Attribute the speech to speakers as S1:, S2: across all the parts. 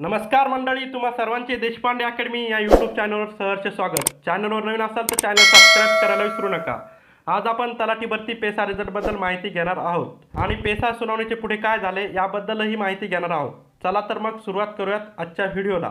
S1: नमस्कार मंडळी तुम्हा सर्वांचे देशपांडे अकॅडमी या यूट्यूब चॅनलवर सहर्ष स्वागत. चॅनलवर नवीन असाल तर चॅनल सबस्क्राईब करायला विसरू नका. आज आपण तलाठी भरती पेसा रिझल्टबद्दल माहिती घेणार आहोत. आणि पेसा सुनावणीचे पुढे काय झाले याबद्दलही माहिती घेणार आहोत. चला तर मग सुरुवात करूयात आजच्या व्हिडिओला.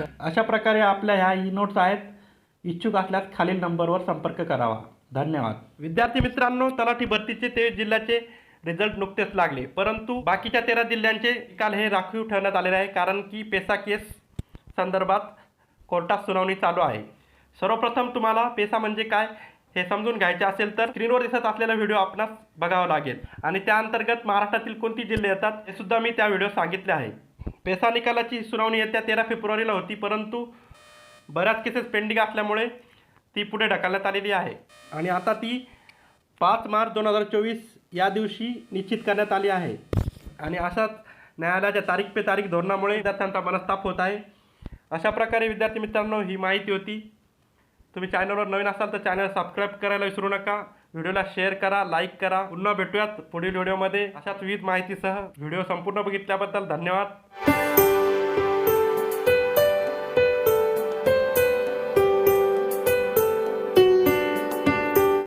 S1: अशा प्रकारे आपल्या ह्या ई नोट्स आहेत. इच्छुक असल्यास खालील नंबरवर संपर्क करावा. धन्यवाद. विद्यार्थी मित्रांनो तलाठी भरतीचे ते जिल्ह्याचे रिझल्ट नुकतेच लागले. परंतु बाकीच्या तेरा जिल्ह्यांचे काल हे राखीव ठेवण्यात आलेले आहे कारण की पेसा केस संदर्भात कोर्टात सुनावणी चालू आहे. सर्वप्रथम तुम्हाला पेसा म्हणजे काय हे समजून घ्यायचे असेल तर स्क्रीनवर दिसत असलेला व्हिडिओ आपणास बघावा लागेल. आणि त्या अंतर्गत महाराष्ट्रातील कोणती जिल्हे येतात हे सुद्धा मी त्या व्हिडिओ सांगितले आहे. पेसा निकालाची सुनावणी येत्या तेरा फेब्रुवारीला होती परंतु बऱ्याच केसेस पेंडिंग असल्यामुळे ती पुढे ढकलण्यात आलेली आहे. आणि आता ती पाच मार्च दोन हजार चोवीस या दिवशी निश्चित करण्यात आली आहे. आणि अशाच न्यायालयाच्या तारीख पे तारीख धोरणामुळे विद्यार्थ्यांचा मनस्ताप होत आहे. अशा प्रकारे विद्यार्थी मित्रांनो ही माहिती होती. तुम्ही चॅनलवर नवीन असाल तर चॅनल सबस्क्राईब करायला विसरू नका. व्हिडिओला शेअर करा लाईक करा. पुन्हा भेटूयात पुढील व्हिडिओमध्ये. अशाच विविध माहितीसह. व्हिडिओ संपूर्ण बघितल्याबद्दल धन्यवाद.